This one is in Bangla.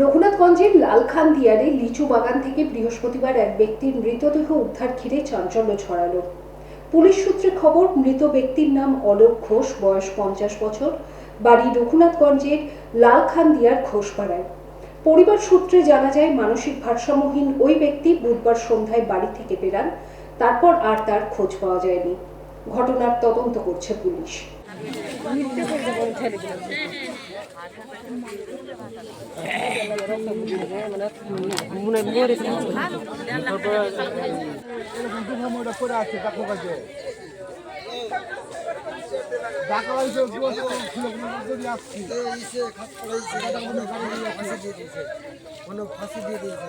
রঘুনাথগঞ্জের লালখান দিয়ারে লিচু বাগান থেকে বৃহস্পতিবার এক ব্যক্তির মৃতদেহ উদ্ধার ঘিরে চাঞ্চল্য ছড়ালো। পুলিশ সূত্রে খবর, মৃত ব্যক্তির নাম অলোক ঘোষ, বয়স পঞ্চাশ বছর, বাড়ি রঘুনাথগঞ্জের লালখান দিয়ার ঘোষপাড়ায়। পরিবার সূত্রে জানা যায়, মানসিক ভারসাম্যহীন ওই ব্যক্তি বুধবার সন্ধ্যায় বাড়ি থেকে বেরান, তারপর আর তার খোঁজ পাওয়া যায়নি। ঘটনার তদন্ত করছে পুলিশ। সময়টা করে আছে দেখো কাছে দেখা হয়েছে যদি আসছি ফাঁসি দিয়ে দিয়েছে